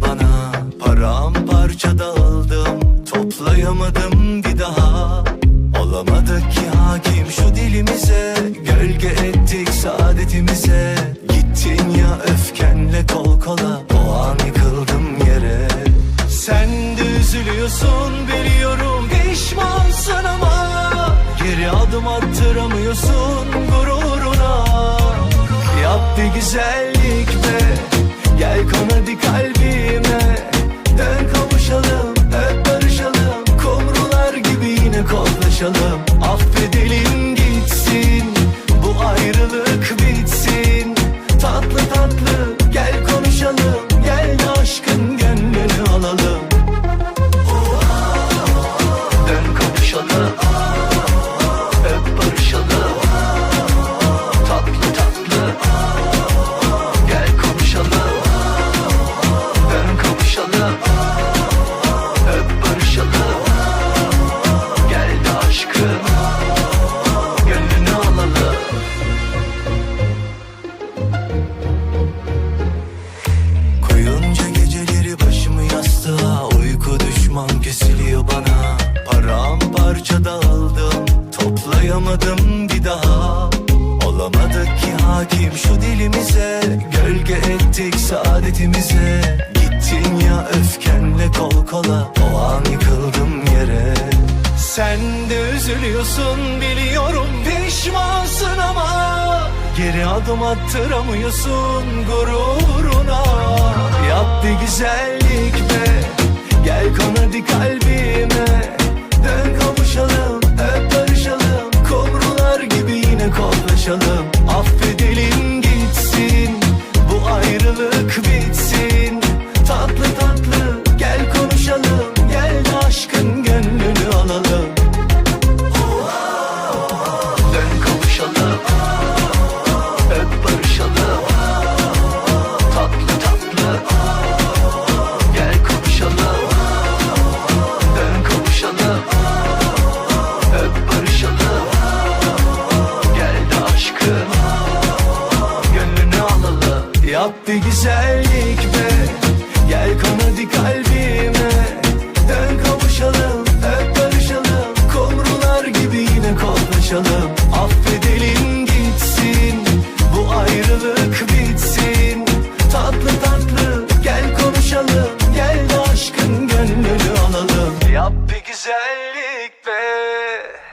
bana. Paramparça dağıldım Toplayamadım bir daha. Olamadık ki hakim şu dilimize? Gölge ettik saadetimize. Gittin ya öfkenle kol kola O an yıkıldım yere. Sen de üzülüyorsun biliyorum Pişmansın ama. Geri adım attıramıyorsun gururuna. Yap bir güzellik be Gel konu dikkat kollaşalım kesiliyor bana Paramparça dağıldım Toplayamadım bir daha. Olamadık ki hakim şu dilimize. Gölge ettik saadetimize. Gittin ya öfkenle kol kola. O an yıkıldım yere. Sen de üzülüyorsun biliyorum Pişmansın ama. Geri adım attıramıyorsun gururuna. Yap bir güzellik Yap bir güzellik be. Gel kanadı kalbime. Dön kavuşalım Öp barışalım. Kumrular gibi yine kollaşalım Affedelim gitsin Bu ayrılık bitsin. Tatlı tatlı Gel konuşalım Gel de aşkın gönlünü alalım. Yap bir güzellik be.